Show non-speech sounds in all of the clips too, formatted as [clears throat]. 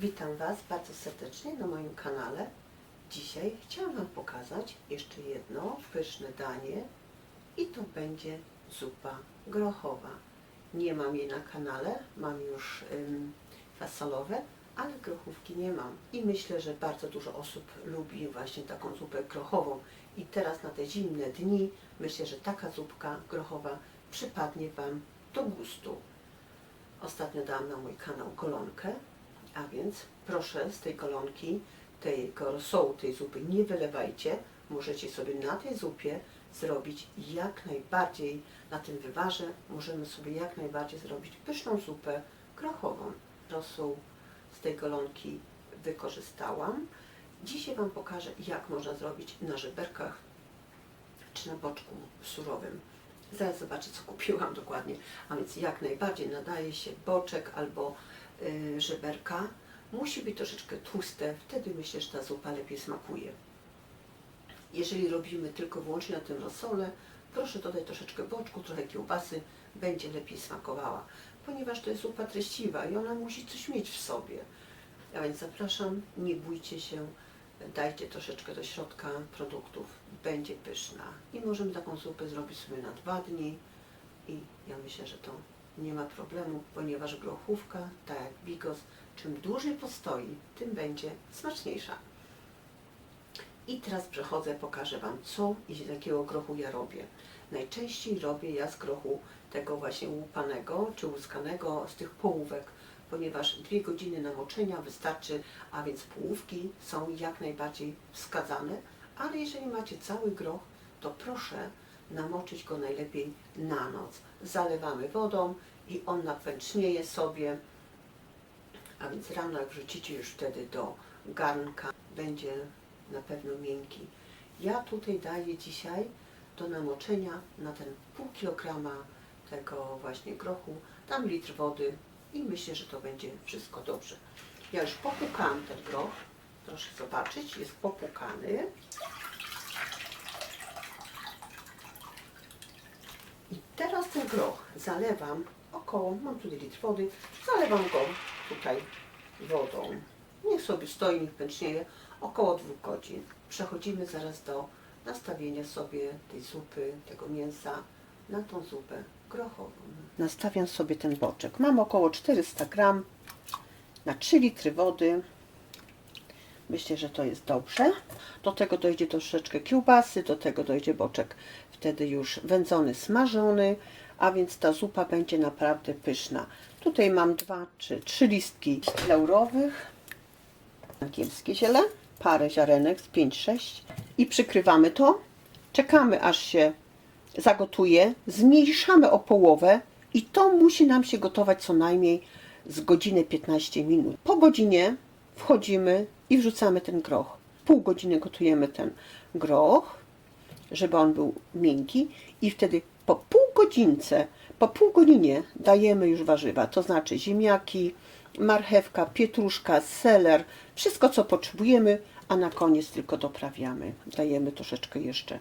Witam Was bardzo serdecznie na moim kanale. Dzisiaj chciałam Wam pokazać jeszcze jedno pyszne danie i to będzie zupa grochowa. Nie mam jej na kanale, mam już ym, fasolowe, ale grochówki nie mam. I myślę, że bardzo dużo osób lubi właśnie taką zupę grochową. I teraz na te zimne dni myślę, że taka zupka grochowa przypadnie Wam do gustu. Ostatnio dałam na mój kanał golonkę, a więc proszę z tej golonki, tego rosołu, tej zupy nie wylewajcie. Możecie sobie na tej zupie zrobić jak najbardziej, na tym wywarze możemy sobie jak najbardziej zrobić pyszną zupę grochową. Rosół z tej golonki wykorzystałam. Dzisiaj Wam pokażę, jak można zrobić na żeberkach czy na boczku surowym. Zaraz zobaczę, co kupiłam dokładnie. A więc jak najbardziej nadaje się boczek albo żeberka. Musi być troszeczkę tłuste, wtedy myślę, że ta zupa lepiej smakuje. Jeżeli robimy tylko wyłącznie na tym rosole, proszę dodać troszeczkę boczku, trochę kiełbasy, będzie lepiej smakowała. Ponieważ to jest zupa treściwa i ona musi coś mieć w sobie. A więc zapraszam, nie bójcie się, dajcie troszeczkę do środka produktów, będzie pyszna. I możemy taką zupę zrobić sobie na dwa dni i ja myślę, że to nie ma problemu, ponieważ grochówka, tak jak bigos, czym dłużej postoi, tym będzie smaczniejsza. I teraz przechodzę, pokażę Wam, co i z jakiego grochu ja robię. Najczęściej robię ja z grochu tego właśnie łupanego, czy łuskanego z tych połówek, ponieważ dwie godziny namoczenia wystarczy, a więc połówki są jak najbardziej wskazane, ale jeżeli macie cały groch, to proszę namoczyć go najlepiej na noc. Zalewamy wodą i on napęcznieje sobie, a więc rano jak wrzucicie już wtedy do garnka, będzie na pewno miękki. Ja tutaj daję dzisiaj do namoczenia na ten pół kilograma tego właśnie grochu, dam litr wody i myślę, że to będzie wszystko dobrze. Ja już popłukałam ten groch, proszę zobaczyć, jest popłukany. I teraz ten groch zalewam około, mam tutaj litr wody, zalewam go tutaj wodą. Niech sobie stoi, niech pęcznieje około dwóch godzin. Przechodzimy zaraz do nastawienia sobie tej zupy, tego mięsa na tą zupę grochową. Nastawiam sobie ten boczek. Mam około 400 gram na 3 litry wody. Myślę, że to jest dobrze. Do tego dojdzie troszeczkę kiełbasy, do tego dojdzie boczek wtedy już wędzony, smażony, a więc ta zupa będzie naprawdę pyszna. Tutaj mam dwa czy trzy listki laurowych, angielskie ziele, parę ziarenek z 5-6 i przykrywamy to. Czekamy aż się zagotuje, zmniejszamy o połowę i to musi nam się gotować co najmniej z godziny 15 minut. Po godzinie wchodzimy i wrzucamy ten groch. Pół godziny gotujemy ten groch, żeby on był miękki i wtedy po pół godzince, po pół godzinie dajemy już warzywa, to znaczy ziemniaki, marchewka, pietruszka, seler, wszystko co potrzebujemy, a na koniec tylko doprawiamy. Dajemy troszeczkę jeszcze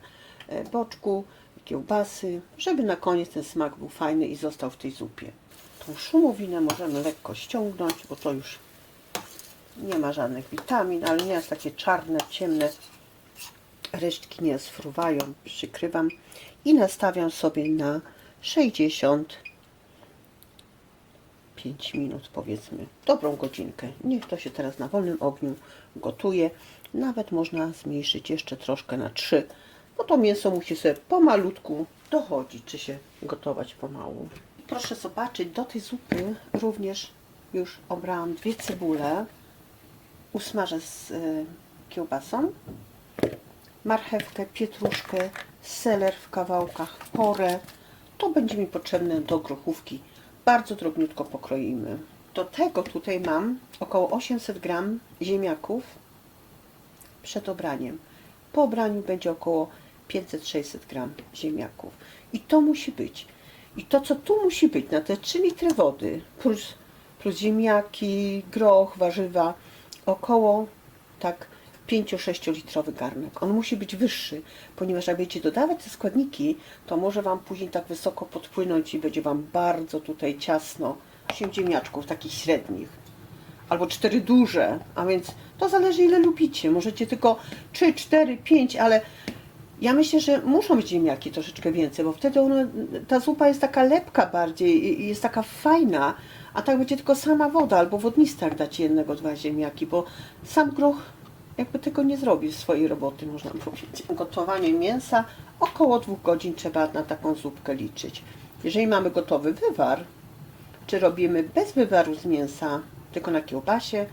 e, boczku, kiełbasy, żeby na koniec ten smak był fajny i został w tej zupie. Tą szumowinę możemy lekko ściągnąć, bo to już nie ma żadnych witamin, ale nie jest takie czarne, ciemne resztki nie sfruwają. Przykrywam i nastawiam sobie na 60 5 minut powiedzmy, dobrą godzinkę. Niech to się teraz na wolnym ogniu gotuje. Nawet można zmniejszyć jeszcze troszkę na 3, bo to mięso musi sobie pomalutku dochodzić, czy się gotować pomału. Proszę zobaczyć, do tej zupy również już obrałam dwie cebule. Usmażę z y, kiełbasą, marchewkę, pietruszkę, seler w kawałkach, porę. To będzie mi potrzebne do grochówki bardzo drobniutko pokroimy. Do tego tutaj mam około 800 gram ziemniaków przed obraniem. Po obraniu będzie około 500-600 gram ziemniaków. I to musi być. I to, co tu musi być na te 3 litry wody, plus, plus ziemniaki, groch, warzywa, około tak 5-6 litrowy garnek. On musi być wyższy, ponieważ jak będziecie dodawać te składniki, to może Wam później tak wysoko podpłynąć i będzie Wam bardzo tutaj ciasno. 8 ziemniaczków, takich średnich. albo cztery duże, a więc to zależy ile lubicie. Możecie tylko trzy, cztery, pięć, ale ja myślę, że muszą być ziemniaki troszeczkę więcej, bo wtedy one, ta zupa jest taka lepka bardziej i jest taka fajna, a tak będzie tylko sama woda albo wodnista, jak dacie jednego, dwa ziemniaki, bo sam groch jakby tego nie zrobi swojej roboty, można powiedzieć. Gotowanie mięsa około dwóch godzin trzeba na taką zupkę liczyć. Jeżeli mamy gotowy wywar, czy robimy bez wywaru z mięsa, tylko na kiełbasie,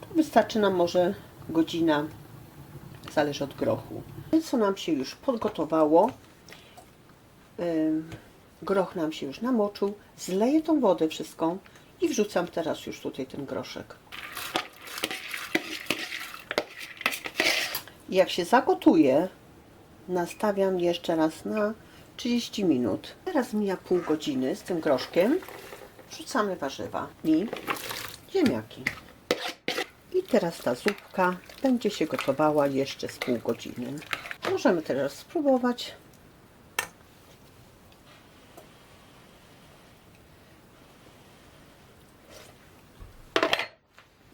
to wystarczy nam może godzina, zależy od grochu. Mięso nam się już podgotowało, groch nam się już namoczył, zleję tą wodę wszystką i wrzucam teraz już tutaj ten groszek. I Jak się zagotuje, nastawiam jeszcze raz na 30 minut. Teraz mija pół godziny z tym groszkiem. Wrzucamy warzywa i ziemniaki. I teraz ta zupka będzie się gotowała jeszcze z pół godziny. Możemy teraz spróbować.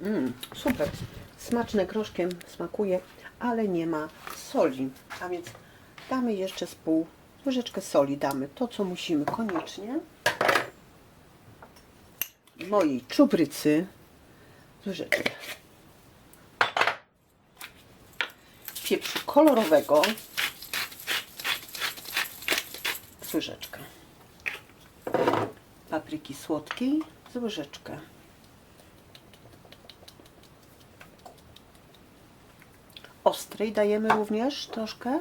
Mm, super. Smaczne groszkiem smakuje, ale nie ma soli. A więc damy jeszcze z pół łyżeczkę soli. Damy to, co musimy koniecznie. Mojej czubrycy łyżeczkę. Pieprzu kolorowego łyżeczkę. Papryki słodkiej z łyżeczkę. Ostrej dajemy również troszkę.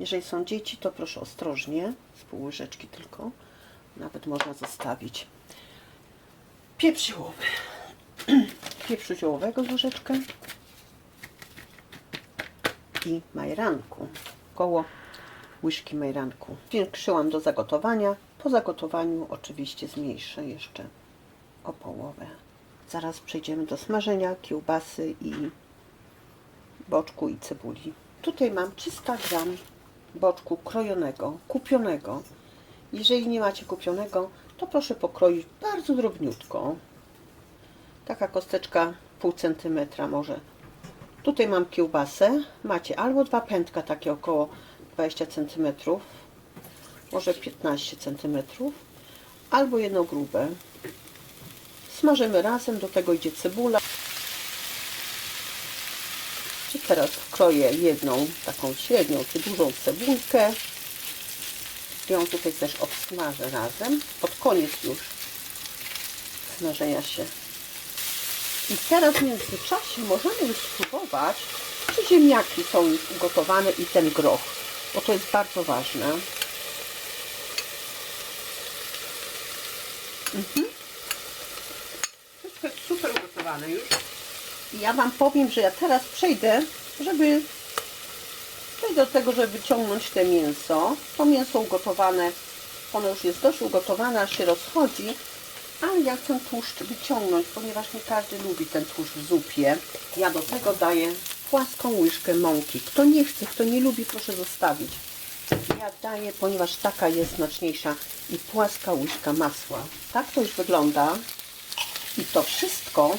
Jeżeli są dzieci, to proszę ostrożnie, z pół łyżeczki tylko. Nawet można zostawić. Pieprz ziołowy. [clears throat] Pieprzu ziołowego z łyżeczkę. I majranku. Koło łyżki majranku. Większyłam do zagotowania. Po zagotowaniu oczywiście zmniejszę jeszcze o połowę. Zaraz przejdziemy do smażenia kiełbasy i boczku i cebuli. Tutaj mam 300 gram boczku krojonego, kupionego. Jeżeli nie macie kupionego, to proszę pokroić bardzo drobniutko. Taka kosteczka pół centymetra może. Tutaj mam kiełbasę. Macie albo dwa pętka takie około 20 centymetrów, może 15 centymetrów, albo jedno grube. Smażymy razem, do tego idzie cebula. I teraz kroję jedną taką średnią czy dużą cebulkę. Ją tutaj też obsmażę razem. Pod koniec już smażenia się. I teraz w międzyczasie możemy już spróbować, czy ziemniaki są już ugotowane i ten groch, bo to jest bardzo ważne. Mhm. Super ugotowane już. Ja Wam powiem, że ja teraz przejdę, żeby przejdę do tego, żeby wyciągnąć te mięso. To mięso ugotowane, ono już jest dość ugotowane, aż się rozchodzi, ale ja chcę tłuszcz wyciągnąć, ponieważ nie każdy lubi ten tłuszcz w zupie. Ja do tego daję płaską łyżkę mąki. Kto nie chce, kto nie lubi, proszę zostawić. Ja daję, ponieważ taka jest smaczniejsza i płaska łyżka masła. Tak to już wygląda. I to wszystko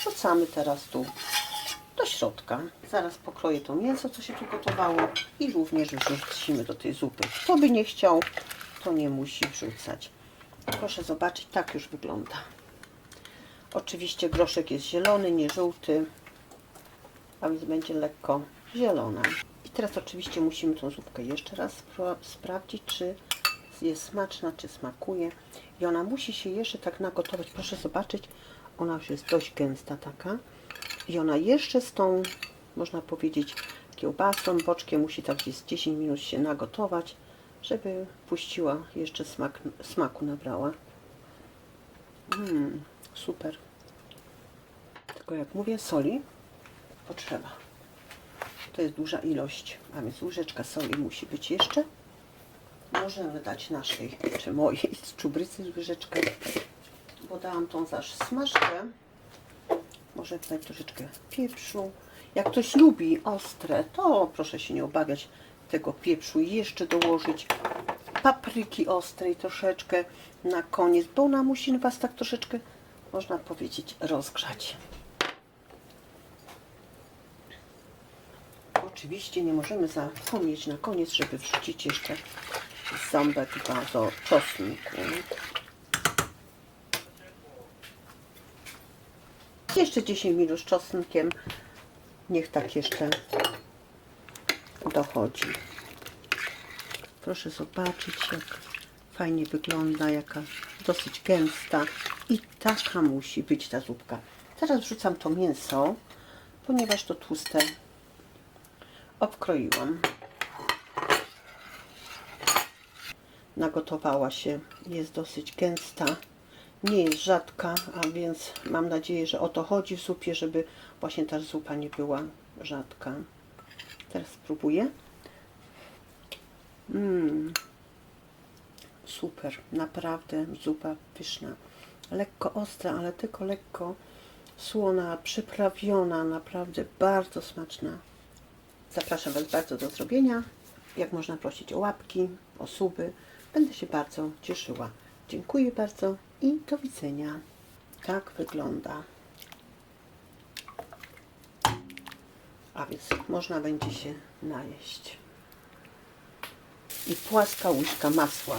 wrzucamy teraz tu do środka. Zaraz pokroję to mięso, co się tu gotowało i również wrzucimy do tej zupy. Kto by nie chciał, to nie musi wrzucać. Proszę zobaczyć, tak już wygląda. Oczywiście groszek jest zielony, nie żółty, a więc będzie lekko zielona. I teraz oczywiście musimy tą zupkę jeszcze raz spra- sprawdzić, czy jest smaczna, czy smakuje. I ona musi się jeszcze tak nagotować. Proszę zobaczyć, ona już jest dość gęsta taka. I ona jeszcze z tą, można powiedzieć, kiełbasą, boczkiem musi tak gdzieś z 10 minut się nagotować, żeby puściła, jeszcze smak, smaku nabrała. Mmm, super. Tylko jak mówię, soli potrzeba. To jest duża ilość, a więc łyżeczka soli musi być jeszcze. Możemy dać naszej, czy mojej z czubrycy łyżeczkę, bo dałam tą zaś smażkę. Może dać troszeczkę pieprzu. Jak ktoś lubi ostre, to proszę się nie obawiać tego pieprzu jeszcze dołożyć papryki ostrej troszeczkę na koniec, bo ona musi Was tak troszeczkę można powiedzieć, rozgrzać. Oczywiście nie możemy zapomnieć na koniec, żeby wrzucić jeszcze ząbek bazo czosnku. Jeszcze 10 minut z czosnkiem. Niech tak jeszcze dochodzi. Proszę zobaczyć, jak fajnie wygląda, jaka dosyć gęsta. I taka musi być ta zupka. Teraz wrzucam to mięso, ponieważ to tłuste obkroiłam. Nagotowała się, jest dosyć gęsta, nie jest rzadka, a więc mam nadzieję, że o to chodzi w zupie, żeby właśnie ta zupa nie była rzadka. Teraz spróbuję. Mmm, super, naprawdę zupa pyszna. Lekko ostra, ale tylko lekko słona, przyprawiona, naprawdę bardzo smaczna. Zapraszam Was bardzo do zrobienia. Jak można prosić o łapki, o suby. Będę się bardzo cieszyła. Dziękuję bardzo i do widzenia. Tak wygląda. A więc można będzie się najeść. I płaska łyżka masła